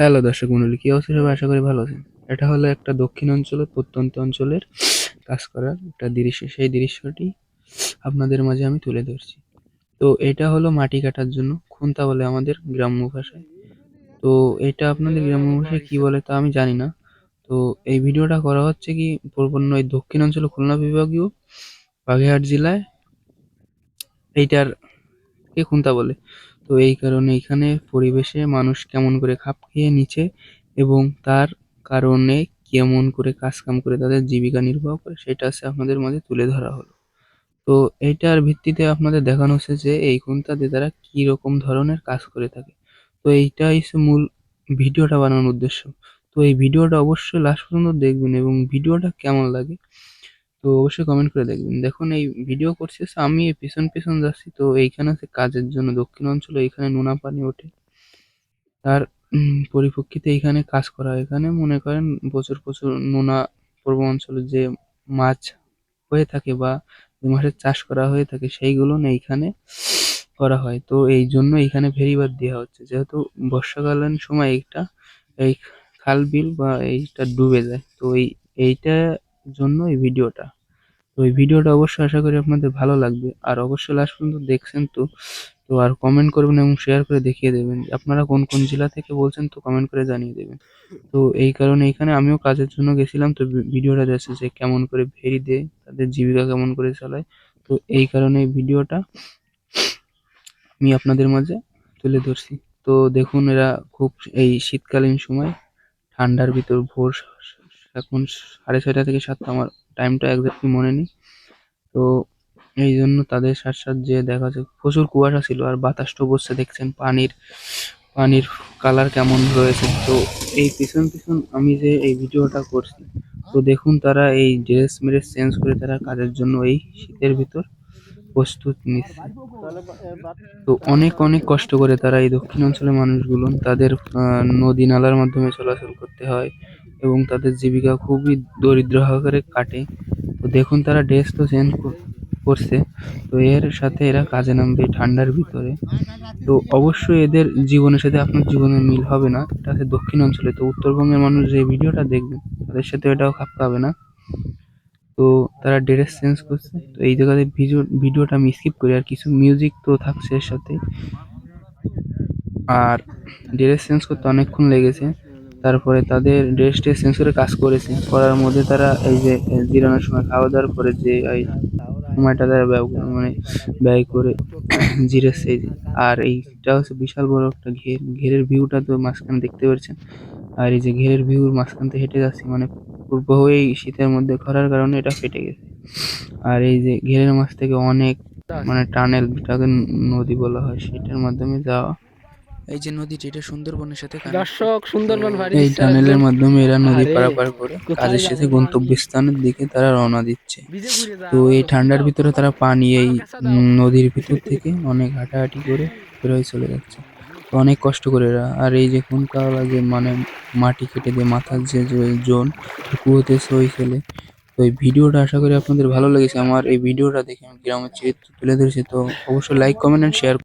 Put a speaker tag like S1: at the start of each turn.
S1: Hello দর্শক মন্ডলী, কি অবস্থা সবাই? আশা করি ভালো আছেন। এটা হলো একটা দক্ষিণ অঞ্চলের, প্রত্যন্ত অঞ্চলের কাজ করার একটা দৃশ্য। সেই দৃশ্যটি আপনাদের মাঝে আমি তুলে ধরছি। তো এটা হলো মাটি কাটার জন্য খুন্তা বলে আমাদের গ্রাম্য ভাষায়। তো এটা আপনাদের গ্রাম্য ভাষায় কি বলে তা আমি জানি না। তো এই ভিডিওটা করা হচ্ছে কি পূর্বন্য এই দক্ষিণ অঞ্চল খুলনা বিভাগীয় বাগেরহাট জেলায়। এইটার কে খুন্তা বলে? তো এই কারণে এখানে পরিবেশে মানুষ কেমন করে খাপ খেয়ে নিচ্ছে এবং তার কারণে কেমন করে কাজ কাম করে তাদের জীবিকা নির্বাহ করে, সেটা আছে আপনাদের মাঝে তুলে ধরা হলো। তো এইটার ভিত্তিতে আপনাদের দেখানো হচ্ছে যে এই খুন্তাতে তারা কি রকম ধরনের কাজ করে থাকে। তো এইটাই মূল ভিডিওটা বানানোর উদ্দেশ্য। তো এই ভিডিওটা অবশ্যই লাস্ট পর্যন্ত দেখবেন এবং ভিডিওটা কেমন লাগে তো অবশ্যই কমেন্ট করে দেখবেন। দেখুন, এই ভিডিও করছি আমি পিছন পেছন যাচ্ছি, তো এইখানে হচ্ছে কাজের জন্য দক্ষিণ অঞ্চলে এখানে নোনা পানি ওঠে। তার পরিপ্রেক্ষিতে এখানে কাজ করা এখানে মনে করেন প্রচুর প্রচুর নোনা পূর্ব অঞ্চলে যে মাছ হয়ে থাকে বা যে মাছের চাষ করা হয়ে থাকে, সেইগুলো এইখানে করা হয়। তো এই জন্য এইখানে ভেরিবার দেওয়া হচ্ছে। যেহেতু বর্ষাকালীন সময় এইটা, এই খাল বিল বা এইটা ডুবে যায়, তো এই এইটার জন্য এই ভিডিওটা। তো এই ভিডিওটা অবশ্যই আশা করি আপনাদের ভালো লাগবে। আর অবশ্যই লাস্ট পর্যন্ত দেখছেন তো তো আর কমেন্ট করবেন এবং শেয়ার করে দেখিয়ে দেবেন আপনারা কোন কোন জেলা থেকে বলছেন তো কমেন্ট করে জানিয়ে দেবেন। তো এই কারণে এখানে আমিও কাজের জন্য গেছিলাম, তো ভিডিওটা যাচ্ছে যে কেমন করে ভেরি দেয় তাদের জীবিকা কেমন করে চালায়। তো এই কারণে এই ভিডিওটা আমি আপনাদের মাঝে তুলে ধরছি। তো দেখুন এরা খুব এই শীতকালীন সময় ঠান্ডার ভিতর ভোর এখন সাড়ে ছয়টা থেকে সাতটা আমার টাইমটা একজাক্টলি মনে নেই। তো এই জন্য তাদের সাথ সাথ যে দেখা যাচ্ছে, প্রচুর কুয়াশা ছিল আর বাতাসটাও বসছে, দেখছেন পানির পানির কালার কেমন রয়েছে। তো এই পিছন পিছন আমি যে এই ভিডিওটা করছি, তো দেখুন তারা এই ড্রেস মেরেস চেঞ্জ করে তারা কাজের জন্য এই শীতের ভিতর প্রস্তুত নিচ্ছে। তো অনেক অনেক কষ্ট করে তারা এই দক্ষিণ অঞ্চলের মানুষগুলো, তাদের নদী নালার মাধ্যমে চলাচল করতে হয় এবং তাদের জীবিকা খুবই দরিদ্র আকারে কাটে। তো দেখুন তারা ড্রেস তো চেঞ্জ করছে। তো এর সাথে এরা কাজে নামবে ঠান্ডার ভিতরে। তো অবশ্যই এদের জীবনের সাথে আপনার জীবনের মিল হবে না। এটা হচ্ছে দক্ষিণ অঞ্চলে। তো উত্তরবঙ্গের মানুষ যে ভিডিওটা দেখবেন তাদের সাথে এটাও খাপ খাবে না। তো তারা ড্রেস চেঞ্জ করছে। তো এই জায়গাতে ভিডিও ভিডিওটা আমি স্কিপ করি। আর কিছু মিউজিক তো থাকছে এর সাথে। আর ড্রেস চেঞ্জ করতে অনেকক্ষণ লেগেছে। তারপরে তাদের ড্রেস ট্রেস চেঞ্জ করে কাজ করেছে। করার মধ্যে তারা এই যে জিরানোর সময় খাওয়া দাওয়ার পরে যে এই সময়টা তারা ব্যয় মানে ব্যয় করে জিরেছে আর এইটা হচ্ছে বিশাল বড় একটা ঘের। ঘেরের ভিউটা তো মাঝখানে দেখতে পাচ্ছেন। আর এই যে ঘেরের ভিউর মাঝখান থেকে হেঁটে যাচ্ছি মানে পূর্ব হয়েই শীতের মধ্যে খরার কারণে এটা ফেটে গেছে। আর এই যে ঘেরের মাছ থেকে অনেক মানে টানেল যেটাকে নদী বলা হয় সেটার মাধ্যমে যাওয়া। এই যে নদীটি এটা সুন্দরবনের সাথে।
S2: দর্শক সুন্দরবন ভারী
S1: এই টানেলের মাধ্যমে এরা নদী পারাপার করে কাজের সাথে? গন্তব্যস্থানের দিকে তারা রওনা দিচ্ছে। তো এই ঠান্ডার ভিতরে তারা পানি এই নদীর ভিতর থেকে অনেক হাঁটাহাঁটি করে বেরোয় চলে যাচ্ছে। অনেক কষ্ট করে এরা। আর এই যে খুনকাওয়ালা যে মানে মাটি কেটে দিয়ে মাথার যে জোন কুয়োতে সই ফেলে। তো এই ভিডিওটা আশা করি আপনাদের ভালো লেগেছে। আমার এই ভিডিওটা দেখে আমি গ্রামের চিত্র তুলে ধরেছি। তো অবশ্যই লাইক কমেন্ট অ্যান্ড শেয়ার